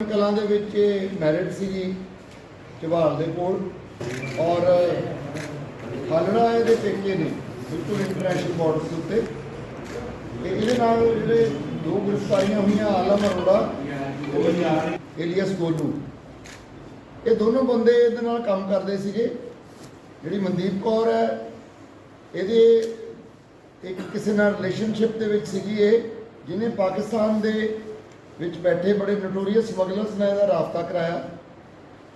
ਕਲਾਂ ਦੇ ਵਿੱਚ ਮੈਰਿਟ ਸੀਗੀ ਝਬਾਲ ਦੇ ਕੋਲ। ਔਰ ਖਾਲੜਾ ਇਹਦੇ ਪੇਕੇ ਨੇ, ਬਿਲਕੁਲ ਇੰਟਰਨੈਸ਼ਨਲ ਬਾਰਡਰ ਦੇ ਉੱਤੇ। ਤੇ ਇਹਦੇ ਨਾਲ ਜਿਹੜੇ ਦੋ ਗ੍ਰਿਫਤਾਰੀਆਂ ਹੋਈਆਂ ਆਲਮ ਅਰੋੜਾ ਏਲੀਅਸ ਗੋਲੂ। ਇਹ ਦੋਨੋਂ ਬੰਦੇ ਇਹਦੇ ਨਾਲ ਕੰਮ ਕਰਦੇ ਸੀਗੇ। ਜਿਹੜੀ ਮਨਦੀਪ ਕੌਰ ਹੈ, ਇਹਦੇ ਇੱਕ ਕਿਸੇ ਨਾਲ ਰਿਲੇਸ਼ਨਸ਼ਿਪ ਦੇ ਵਿੱਚ ਸੀਗੀ ਇਹ, ਜਿਹਨੇ ਪਾਕਿਸਤਾਨ ਦੇ ਵਿੱਚ ਬੈਠੇ ਬੜੇ ਨੋਟੋਰੀਅਸ ਸਮਗਲਰਸ ਨਾਲ ਇਹਦਾ ਰਾਬਤਾ ਕਰਾਇਆ।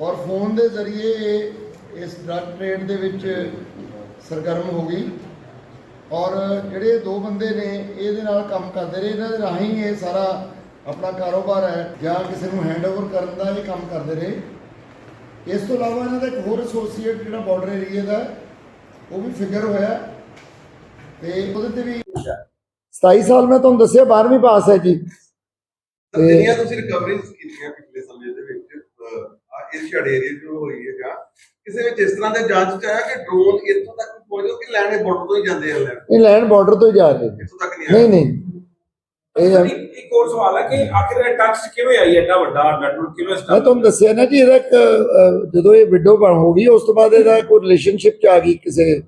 ਔਰ ਫੋਨ ਦੇ ਜ਼ਰੀਏ ਇਹ ਇਸ ਡਰੱਗ ਟ੍ਰੇਡ ਦੇ ਵਿੱਚ ਸਰਗਰਮ ਹੋ ਗਈ। ਔਰ ਜਿਹੜੇ ਦੋ ਬੰਦੇ ਨੇ ਇਹਦੇ ਨਾਲ ਕੰਮ ਕਰਦੇ ਰਹੇ। ਇਹਨਾਂ ਦੇ ਰਾਹੀਂ ਇਹ ਸਾਰਾ ਆਪਣਾ ਕਾਰੋਬਾਰ ਹੈ। ਜਾਂ ਕਿਸੇ ਨੂੰ ਹੈਂਡਓਵਰ ਕਰਨ ਦਾ ਇਹ ਕੰਮ ਕਰਦੇ ਰਹੇ। ਇਸ ਤੋਂ ਇਲਾਵਾ ਇਹਨਾਂ ਦਾ ਇੱਕ ਹੋਰ ਐਸੋਸੀਏਟ ਜਿਹੜਾ ਬਾਰਡਰ ਏਰੀਆ ਦਾ ਉਹ ਵੀ ਫਿਗਰ ਹੋਇਆ। ਤੇ ਉਹਦੇ ਤੇ ਵੀ 27 ਸਾਲ ਮੈਂ ਤੁਹਾਨੂੰ ਦੱਸਿਆ 12ਵੀਂ ਪਾਸ ਹੈ ਜੀ। ਜਿਹੜੀਆਂ ਤੁਸੀਂ ਰਿਕਵਰੀਜ਼ ਕੀਤੀਆਂ ਪਿਛਲੇ ਸਮੇਂ ਦੇ ਵਿੱਚ ਅਹ, ਆ ਏਸ਼ੀਆਡ ਏਰੀਆ ਚ ਹੋਈ ਹੈ ਜਾਂ ਕਿਸੇ ਵਿੱਚ ਇਸ ਤਰ੍ਹਾਂ ਦੇ ਜਾਂਚ ਚ ਆਇਆ ਕਿ ਡਰੋਨ ਇੱਥੋਂ ਤੱਕ ਪਹੁੰਚੋ ਕਿ ਲੈਣੇ ਬਾਰਡਰ ਤੋਂ ਹੀ ਜਾਂਦੇ ਆ ਲੈਣ ਇਹ ਲੈਂਡ ਬਾਰਡਰ ਤੋਂ ਹੀ ਜਾ ਰਹੇ ਨੇ ਇੱਥੋਂ ਤੱਕ ਨਹੀਂ ਨਹੀਂ ਆਇਆ ਨਹੀਂ ਇਹ ਇੱਕ ਇੱਕ ਹੋਰ ਸਵਾਲ ਹੈ ਕਿ ਆਖਿਰ ਇਹ ਟੱਚ ਕਿਵੇਂ ਆਈ ਐਡਾ ਵੱਡਾ ਨੈਟਵਰਕ ਕਿਵੇਂ ਮੈਂ ਸਟਾਰਟ ਤੁਹਾਨੂੰ ਦੱਸਿਆ ਨਾ ਜੀ ਇਹਦਾ ਇੱਕ ਅਹ, ਜਦੋਂ ਇਹ ਵਿਡੋ ਬਣ ਹੋ ਗਈ ਉਸ ਤੋਂ ਬਾਅਦ ਇਹਦਾ ਕੋਈ ਰਿਲੇਸ਼ਨਸ਼ਿਪ ਚ ਆ ਗਈ ਕਿਸੇ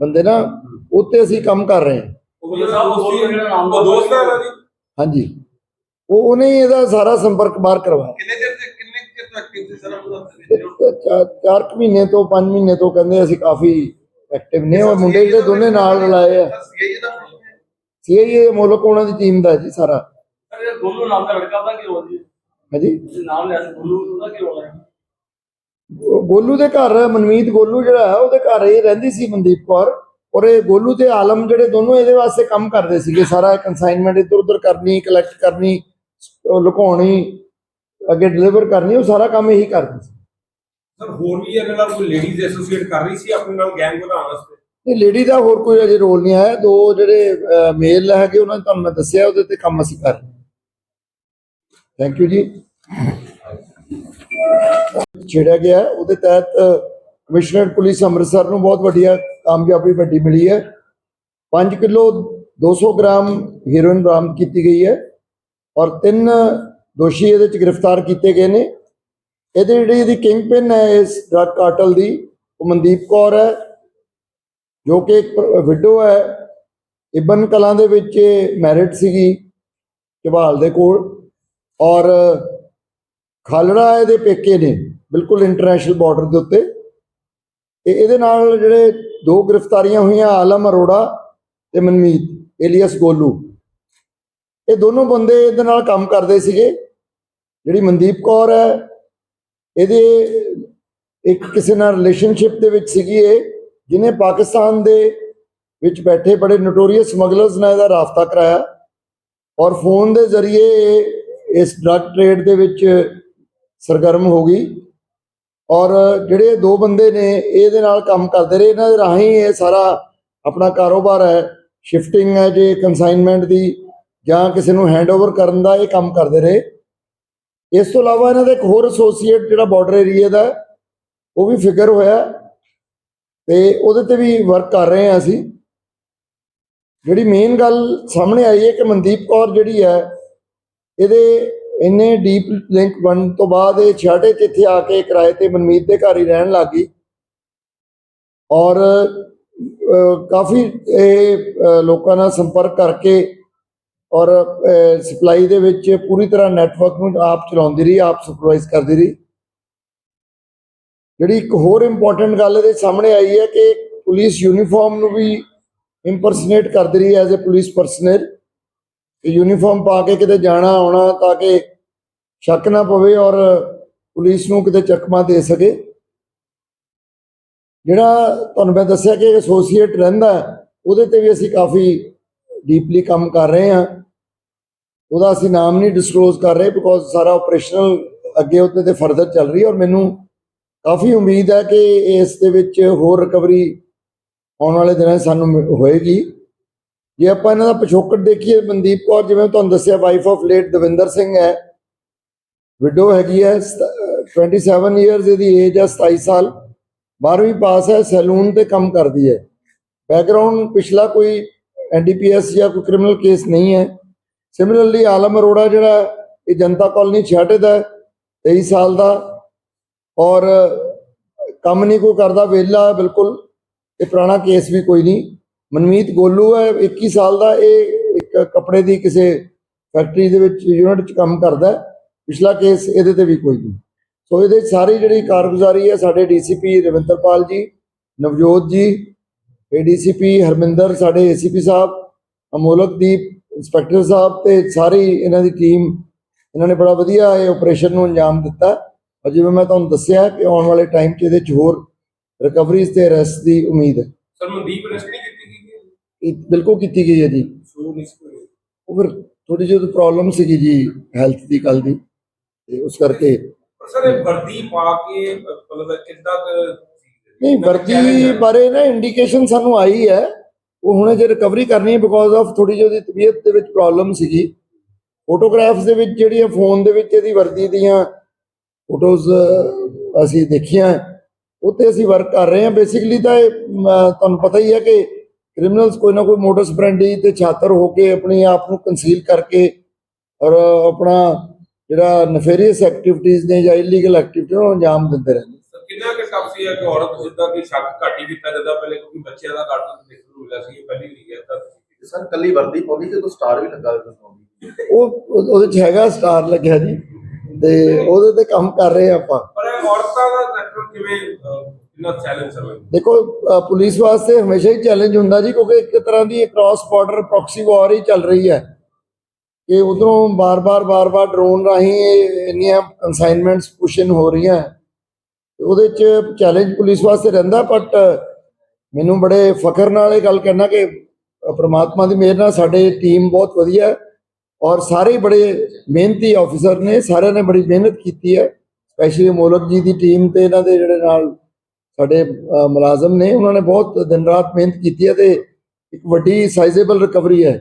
ਬੰਦੇ ਨਾਲ ਉੱਤੇ ਅਸੀਂ ਕੰਮ ਕਰ ਰਹੇ ਹਾਂ ਉਹ ਜਿਹੜਾ ਨਾਮ ਉਹ ਦੋਸਤ ਹੈ ਇਹਦਾ ਜੀ ਹਾਂਜੀ ਉਹ ਉਹਨੇ ਹੀ ਇਹਦਾ ਸਾਰਾ ਸੰਪਰਕ ਬਾਹਰ ਕਰਵਾਇਆ। ਕਿੰਨੇ ਚਿਰ ਤੇ ਕਿੰਨੇ ਕੁ ਚਿਰ ਤੋਂ ਐਕਟਿਵ ਸੀ ਸਰ ਉਹ ਤੇ ਚਾ- ਚਾਰ ਕੁ ਮਹੀਨੇ ਤੋਂ 5 ਮਹੀਨੇ ਤੋਂ ਕਹਿੰਦੇ ਅਸੀਂ ਕਾਫੀ ਐਕਟਿਵ ਨੇ ਉਹ ਮੁੰਡੇ ਜਿਹੜੇ ਦੋਨੇ ਨਾਲ ਰਲਾਏ ਆ। ਸੀਆਈਏ ਦਾ ਪ੍ਰੋਬਲਮ ਹੈ? ਸੀਆਈਏ ਮੁਲਕ ਉਹਨਾਂ ਦੀ ਟੀਮ ਦਾ ਜੀ ਸਾਰਾ। ਸਰ ਇਹ ਗੋਲੂ ਨਾਮ ਦਾ ਲੜਕਾ ਦਾ ਕੀ ਰੋਲ ਜੀ? ਹਾਂਜੀ? ਤੁਸੀਂ ਨਾਮ ਲਿਆ ਸੀ ਗੋਲੂ ਦਾ ਕੀ ਰੋਲ ਹੈ ਗੋ- ਗੋਲੂ ਦੇ ਘਰ ਮਨਮੀਤ ਗੋਲੂ ਜਿਹੜਾ ਹੈ ਉਹਦੇ ਘਰ ਇਹ ਰਹਿੰਦੀ ਸੀ ਮਨਦੀਪ ਕੌਰ। ਔਰ ਇਹ ਗੋਲੂ ਤੇ ਆਲਮ ਜਿਹੜੇ ਦੋਨੋਂ ਇਹਦੇ ਵਾਸਤੇ ਕੰਮ ਕਰਦੇ ਸੀਗੇ ਸਾਰਾ ਕਨਸਾਈਨਮੈਂਟ ਇੱਧਰ ਉੱਧਰ ਕਰਨੀ ਕਲੈਕਟ ਕਰਨੀ। ਲੁਕਾਉਣੀ ਅੱਗੇ ਡਿਲੀਵਰ ਕਰਨੀ ਉਹ ਸਾਰਾ ਕੰਮ ਇਹੀ ਕਰਦੇ ਸੀ। ਸਰ ਹੋਰ ਵੀ ਇਹਦੇ ਨਾਲ ਕੋਈ ਲੇਡੀਜ਼ ਐਸੋਸੀਏਟ ਕਰ ਰਹੀ ਸੀ ਆਪਣੇ ਨਾਲ ਗੈਂਗ ਵਧਾਉਣ ਵਾਸਤੇ? ਇਹ ਲੇਡੀ ਦਾ ਹੋਰ ਕੋਈ ਅਜੇ ਰੋਲ ਨਹੀਂ ਆਇਆ। ਦੋ ਜਿਹੜੇ ਮੇਲ ਹੈਗੇ ਉਹਨਾਂ ਨੇ ਤੁਹਾਨੂੰ ਮੈਂ ਦੱਸਿਆ ਉਹਦੇ ਤੇ ਕੰਮ ਅਸੀਂ ਕਰ ਰਹੇ ਥੈਂਕ ਯੂ ਜੀ। ਛੇੜਿਆ ਗਿਆ। ਉਹਦੇ ਤਹਿਤ ਕਮਿਸ਼ਨਰ ਪੁਲਿਸ ਅੰਮ੍ਰਿਤਸਰ ਨੂੰ ਬਹੁਤ ਵੱਡੀਆ ਕਾਮਯਾਬੀ ਵੱਡੀ ਮਿਲੀ ਹੈ। 5 ਕਿਲੋ 200 ਗ੍ਰਾਮ ਹੈਰੋਇਨ ਬਰਾਮਦ ਕੀਤੀ ਗਈ ਹੈ। ਔਰ ਤਿੰਨ ਦੋਸ਼ੀ ਇਹਦੇ ਚ ਗ੍ਰਿਫਤਾਰ ਕੀਤੇ ਗਏ ਨੇ। ਇਹਦੇ ਜਿਹੜੀ ਇਹਦੀ ਕਿੰਗ ਪਿਨ ਹੈ, ਇਸ ਡਰੱਗ ਕਾਰਟਲ ਦੀ, ਉਹ ਮਨਦੀਪ ਕੌਰ ਹੈ, ਜੋ ਕਿ ਇੱਕ ਵਿਡੋ ਹੈ। ਇਬਨ ਕਲਾਂ ਦੇ ਵਿੱਚ ਮੈਰਿਟ ਸੀਗੀ ਝਬਾਲ ਦੇ ਕੋਲ। ਔਰ ਖਾਲੜਾ ਇਹਦੇ ਪੇਕੇ ਨੇ, ਬਿਲਕੁਲ ਇੰਟਰਨੈਸ਼ਨਲ ਬਾਰਡਰ ਦੇ ਉੱਤੇ। ਤੇ ਇਹਦੇ ਨਾਲ ਜਿਹੜੇ ਦੋ ਗ੍ਰਿਫਤਾਰੀਆਂ ਹੋਈਆਂ, ਆਲਮ ਅਰੋੜਾ ਤੇ ਮਨਮੀਤ ਏਲੀਅਸ ਗੋਲੂ। ਇਹ ਦੋਨੋਂ ਬੰਦੇ ਇਹਦੇ ਨਾਲ ਕੰਮ ਕਰਦੇ ਸੀਗੇ। ਜਿਹੜੀ ਮਨਦੀਪ ਕੌਰ ਹੈ, ਇਹਦੇ ਇੱਕ ਕਿਸੇ ਨਾਲ ਰਿਲੇਸ਼ਨਸ਼ਿਪ ਦੇ ਵਿੱਚ ਸੀਗੀ ਇਹ, ਜਿਹਨੇ ਪਾਕਿਸਤਾਨ ਦੇ ਵਿੱਚ ਬੈਠੇ ਬੜੇ ਨੋਟੋਰੀਅਸ ਸਮਗਲਰਸ ਨਾਲ ਇਹਦਾ ਰਾਬਤਾ ਕਰਾਇਆ। ਔਰ ਫੋਨ ਦੇ ਜ਼ਰੀਏ ਇਹ ਇਸ ਡਰੱਗ ਟ੍ਰੇਡ ਦੇ ਵਿੱਚ ਸਰਗਰਮ ਹੋ ਗਈ। ਔਰ ਜਿਹੜੇ ਦੋ ਬੰਦੇ ਨੇ, ਇਹਦੇ ਨਾਲ ਕੰਮ ਕਰਦੇ ਰਹੇ। ਇਹਨਾਂ ਦੇ ਰਾਹੀਂ ਇਹ ਸਾਰਾ ਆਪਣਾ ਕਾਰੋਬਾਰ ਹੈ ਸ਼ਿਫਟਿੰਗ ਹੈ ਜੇ ਕਨਸਾਈਨਮੈਂਟ ਦੀ। ਜਾਂ ਕਿਸੇ ਨੂੰ ਹੈਂਡਓਵਰ ਕਰਨ ਦਾ ਇਹ ਕੰਮ ਕਰਦੇ ਰਹੇ। ਇਸ ਤੋਂ ਇਲਾਵਾ ਇਹਨਾਂ ਦਾ ਇੱਕ ਹੋਰ ਐਸੋਸੀਏਟ ਜਿਹੜਾ ਬਾਰਡਰ ਏਰੀਆ ਦਾ, ਉਹ ਵੀ ਫਿਕਰ ਹੋਇਆ ਤੇ ਉਹਦੇ ਤੇ ਵੀ ਵਰਕ ਕਰ ਰਹੇ ਹਾਂ ਅਸੀਂ। ਜਿਹੜੀ ਮੇਨ ਗੱਲ ਸਾਹਮਣੇ ਆਈ ਹੈ ਕਿ ਮਨਦੀਪ ਕੌਰ ਜਿਹੜੀ ਹੈ, ਇਹਦੇ ਇੰਨੇ ਡੀਪ ਲਿੰਕ ਬਣਨ ਤੋਂ ਬਾਅਦ ਇਹ ਛਾਟੇ ਚ ਇੱਥੇ ਆ ਕੇ ਕਿਰਾਏ ਤੇ ਮਨਮੀਤ ਦੇ ਘਰ ਹੀ ਰਹਿਣ ਲੱਗੀ ਔਰ ਕਾਫੀ ਇਹ ਲੋਕਾਂ ਨਾਲ ਸੰਪਰਕ ਕਰਕੇ ਔਰ ਸਪਲਾਈ ਦੇ ਵਿੱਚ ਪੂਰੀ ਤਰ੍ਹਾਂ ਨੈਟਵਰਕ ਨੂੰ ਆਪ ਚਲਾਉਂਦੀ ਰਹੀ, ਆਪ ਸੁਪਰਵਾਈਜ਼ ਕਰਦੀ ਰਹੀ। ਜਿਹੜੀ ਇੱਕ ਹੋਰ ਇੰਪੋਰਟੈਂਟ ਗੱਲ ਇਹਦੇ ਸਾਹਮਣੇ ਆਈ ਹੈ ਕਿ ਪੁਲਿਸ ਯੂਨੀਫਾਰਮ ਨੂੰ ਵੀ ਇੰਪਰਸਨੇਟ ਕਰਦੀ ਰਹੀ as a police personnel uniform ਪਾ ਕੇ ਕਿਤੇ ਜਾਣਾ, ਆਉਣਾ ਤਾਂ ਕਿ ਸ਼ੱਕ ਨਾ ਪਵੇ ਔਰ ਪੁਲਿਸ ਨੂੰ ਕਿਤੇ ਚਕਮਾ ਦੇ ਸਕੇ। ਜਿਹੜਾ ਤੁਹਾਨੂੰ ਮੈਂ ਦੱਸਿਆ ਕਿ ਐਸੋਸੀਏਟ ਰਹਿੰਦਾ, ਉਹਦੇ ਤੇ ਵੀ ਅਸੀਂ ਕਾਫੀ ਡੀਪਲੀ ਕੰਮ ਕਰ ਰਹੇ ਹਾਂ। ਉਹਦਾ ਅਸੀਂ ਨਾਮ ਨਹੀਂ ਡਿਸਕਲੋਜ਼ ਕਰ ਰਹੇ ਬਿਕੋਜ਼ ਸਾਰਾ ਆਪਰੇਸ਼ਨਲ ਅੱਗੇ ਉਹਦੇ ਤੇ ਫਰਦਰ ਚੱਲ ਰਹੀ ਹੈ ਔਰ ਮੈਨੂੰ ਕਾਫੀ ਉਮੀਦ ਹੈ ਕਿ ਇਸ ਦੇ ਵਿੱਚ ਹੋਰ ਰਿਕਵਰੀ ਆਉਣ ਵਾਲੇ ਦਿਨਾਂ 'ਚ ਸਾਨੂੰ ਮਿ- ਹੋਏਗੀ। ਜੇ ਆਪਾਂ ਇਹਨਾਂ ਦਾ ਪਿਛੋਕੜ ਦੇਖੀਏ, ਮਨਦੀਪ ਕੌਰ, ਜਿਵੇਂ ਤੁਹਾਨੂੰ ਦੱਸਿਆ wife of late Davinder Singh ਹੈ ਵਿਡੋ ਹੈਗੀ ਹੈ, ਸਤ- ਅਹ 27 ਇਅਰਸ ਇਹਦੀ ਏਜ ਹੈ 27 ਸਾਲ 12ਵੀਂ ਪਾਸ ਹੈ, ਸੈਲੂਨ ਤੇ ਕੰਮ ਕਰਦੀ ਹੈ। ਬੈਕਗ੍ਰਾਉਂਡ ਪਿਛਲਾ ਕੋਈ ਐਨਡੀਪੀਐਸ ਜਾਂ ਕੋਈ ਕ੍ਰਿਮੀਨਲ ਕੇਸ ਨਹੀਂ ਹੈ। ਸਿਮਿਲਰਲੀ ਆਲਮ ਅਰੋੜਾ ਜਿਹੜਾ ਹੈ, ਇਹ ਜਨਤਾ ਕਾਲਨੀ ਛਾਟੇ ਦਾ ਹੈ, 23 ਸਾਲ ਦਾ। ਔਰ ਕੰਮ ਨਹੀਂ ਕੋਈ ਕਰਦਾ ਵਿਹਲਾ ਬਿਲਕੁਲ। ਇਹ ਪੁਰਾਣਾ ਕੇਸ ਵੀ ਕੋਈ ਨਹੀਂ। ਮਨਮੀਤ ਗੋਲੂ ਹੈ 21 ਸਾਲ ਦਾ ਇਹ ਇੱਕ ਕੱਪੜੇ ਦੀ ਕਿਸੇ ਫੈਕਟਰੀ ਦੇ ਵਿੱਚ ਯੂਨਿਟ 'ਚ ਕੰਮ ਕਰਦਾ ਪਿਛਲਾ ਕੇਸ ਇਹਦੇ ਤੇ ਵੀ ਕੋਈ ਨਹੀਂ। ਸੋ ਇਹਦੇ ਸਾਰੀ ਜਿਹੜੀ ਕਾਰਗੁਜ਼ਾਰੀ ਹੈ ਸਾਡੇ ਡੀਸੀਪੀ ਰਵਿੰਦਰਪਾਲ ਜੀ ਨਵਜੋਤ ਜੀ ਏਡੀਸੀਪੀ ਹਰਮਿੰਦਰ ਸਾਡੇ ਏਸੀਪੀ ਸਾਹਿਬ ਅਮੋਲਕਦੀਪ ਇੰਸਪੈਕਟਰ ਸਾਹਿਬ ਤੇ ਸਾਰੀ ਇਹਨਾਂ ਦੀ ਟੀਮ ਇਹਨਾਂ ਨੇ ਬੜਾ ਵਧੀਆ ਇਹ ਆਪਰੇਸ਼ਨ ਨੂੰ ਅੰਜਾਮ ਦਿੱਤਾ। ਔਰ ਜਿਵੇਂ ਮੈਂ ਤੁਹਾਨੂੰ ਦੱਸਿਆ ਕਿ ਆਉਣ ਵਾਲੇ ਟਾਈਮ 'ਚ ਇਹਦੇ 'ਚ ਹੋਰ ਰਿਕਵਰੀਜ਼ ਤੇ ਅਰੈਸਟ ਦੀ ਉਮੀਦ ਹੈ। ਸਰ ਮਨਦੀਪ ਅਰੈਸਟ ਨਹੀਂ ਕੀਤੀ ਗਈ ਇਹ ਬਿਲਕੁਲ ਕੀਤੀ ਗਈ ਹੈ ਜੀ। ਉਹ ਫਿਰ ਥੋੜੀ ਜਿਹੀ ਪ੍ਰੋਬਲਮ ਸੀਗੀ ਜੀ ਹੈਲਥ ਦੀ ਕੱਲ ਦੀ। ਤੇ ਉਸ ਕਰਕੇ ਸਰ ਇਹ ਵਰਦੀ ਪਾ ਕੇ ਮਤਲਬ ਕਿੱਦਾਂ ਕੁ ਸੀ? ਨਹੀਂ ਵਰਦੀ? ਬਾਰੇ ਨਾ ਇੰਡੀਕੇਸ਼ਨ ਸਾਨੂੰ ਆਈ ਹੈ। ਉਹ ਹੁਣੇ ਜੇ ਰਿਕਵਰੀ ਕਰਨੀ ਹੈ ਬਿਕੋਜ਼ ਆਫ ਥੋੜੀ ਜਿਹੀ ਉਹਦੀ ਤਬੀਅਤ ਦੇ ਵਿੱਚ ਪ੍ਰੋਬਲਮ ਸੀਗੀ। ਫੋਟੋਗ੍ਰਾਫਸ ਦੇ ਵਿੱਚ ਜਿਹੜੀਆਂ ਫੋਨ ਦੇ ਵਿੱਚ ਇਹਦੀ ਵਰਦੀ ਦੀਆਂ ਫੋਟੋਜ਼ ਅਸੀਂ ਦੇਖੀਆਂ ਉਹ ਤੇ ਅਸੀਂ ਵਰਕ ਕਰ ਰਹੇ ਹਾਂ। ਬੇਸਿਕਲੀ ਤਾਂ ਇਹ ਤੁਹਾਨੂੰ ਪਤਾ ਹੀ ਹੈ ਕਿ ਕ੍ਰਿਮੀਨਲਸ ਕੋਈ ਨਾ ਕੋਈ ਮੋਟਰ ਸਪਰੈਂਡੀ ਤੇ ਛਾਤਰ ਹੋ ਕੇ ਆਪਣੇ ਆਪ ਨੂੰ ਕੰਸੀਲ ਕਰਕੇ ਔਰ ਆਪਣਾ ਜਿਹੜਾ ਨਫੇਰੀਅਸ ਐਕਟੀਵਿਟੀਜ਼ ਨੇ ਜਾਂ ਇਲੀਗਲ ਐਕਟੀਵਿਟੀ ਨੂੰ ਅੰਜਾਮ ਦਿੰਦੇ ਰਹਿੰਦੇ। ਸਰ, ਕਿੰਨਾ ਕਿ ਟਫ ਸੀ ਕਿ ਔਰਤ ਜਿੱਦਾਂ ਕਿ ਸ਼ੱਕ ਘੱਟ ਕੀਤਾ ਜਾਂਦਾ ਪਹਿਲੇ ਕਿਉਂਕਿ ਬੱਚਿਆਂ ਦਾ ਘੱਟ ਦੇਖਣ ਨੂੰ ਮਿਲਿਆ ਸੀ ਇਹ ਪਹਿਲੀ ਨਹੀਂ ਹੈ ਤਾਂ ਸਰ ਕੱਲੀ ਵਰਦੀ ਪਾਉਂਦੀ ਤੇ ਕੋਈ ਸਟਾਰ ਵੀ ਲੱਗਾ ਹੋਇਆ ਪਾਉਂਦੀ? ਉਹ ਉਹ- ਉਹਦੇ ਚ ਹੈਗਾ ਸਟਾਰ ਲੱਗਿਆ ਜੀ। ਤੇ ਉਹਦੇ ਤੇ ਕੰਮ ਕਰ ਰਹੇ ਹਾਂ ਆਪਾਂ। ਪਰ ਇਹ ਔਰਤਾਂ ਦਾ ਨੈਟਵਰਕ ਕਿਵੇਂ ਅ, ਕਿੰਨਾ ਚੈਲੰਜ ਸਰ ਦੇਖੋ ਅ, ਪੁਲਿਸ ਵਾਸਤੇ ਹਮੇਸ਼ਾ ਹੀ ਚੈਲੰਜ ਹੁੰਦਾ ਜੀ ਕਿਉਂਕਿ ਇੱਕ ਤਰ੍ਹਾਂ ਦੀ ਕ੍ਰਾਸ ਬਾਰਡਰ ਪ੍ਰੋਕਸੀ ਵਾਰ ਹੀ ਚੱਲ ਰਹੀ ਹੈ। ਕਿ ਉਧਰੋਂ ਬਾਰ-ਬਾਰ ਬਾਰ-ਬਾਰ ਡਰੋਨ ਰਾਹੀਂ ਇੰਨੀਆਂ ਕਨਸਾਈਨਮੈਂਟਸ ਹੋ ਰਹੀਆਂ। ਉਹਦੇ ਚ ਚੈਲੰਜ ਪੁਲਿਸ ਵਾਸਤੇ ਰਹਿੰਦਾ ਬਟ ਮੈਨੂੰ ਬੜੇ ਫਖਰ ਨਾਲ ਇਹ ਗੱਲ ਕਹਿਣਾ ਕਿ ਅ, ਪ੍ਰਮਾਤਮਾ ਦੀ ਮਿਹਰ ਨਾਲ ਸਾਡੇ ਟੀਮ ਬਹੁਤ ਵਧੀਆ ਹੈ ਔਰ ਸਾਰੇ ਬੜੇ ਮਿਹਨਤੀ ਆਫੀਸਰ ਨੇ ਸਾਰਿਆਂ ਨੇ ਬੜੀ ਮਿਹਨਤ ਕੀਤੀ ਹੈ। ਸਪੈਸ਼ਲੀ ਮੋਲਕ ਜੀ ਦੀ ਟੀਮ ਤੇ ਇਹਨਾਂ ਦੇ ਜਿਹੜੇ ਨਾਲ ਸਾਡੇ ਮੁਲਾਜ਼ਮ ਨੇ ਉਹਨਾਂ ਨੇ ਬਹੁਤ ਦਿਨ ਰਾਤ ਮਿਹਨਤ ਕੀਤੀ ਹੈ ਤੇ ਇੱਕ ਵੱਡੀ ਸਾਈਜ਼ੇਬਲ ਰਿਕਵਰੀ ਹੈ।